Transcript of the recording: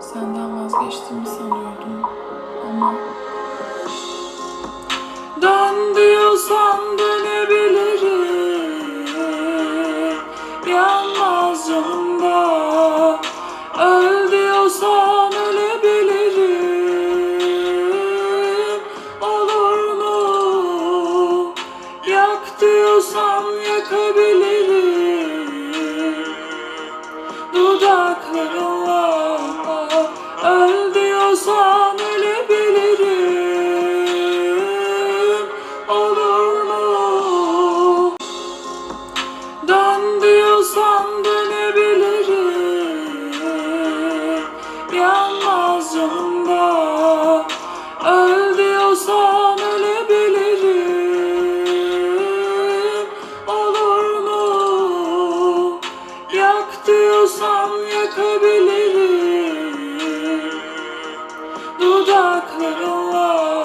Senden vazgeçtiğimi sanıyordum ama Dön diyorsan dönebilirim. Yanmaz canımda Öl diyorsan ölebilirim. Olur mu? Yak diyorsan yakabilirim. Dudaklarınla Diyorsan yakabilirim. Dudaklarınla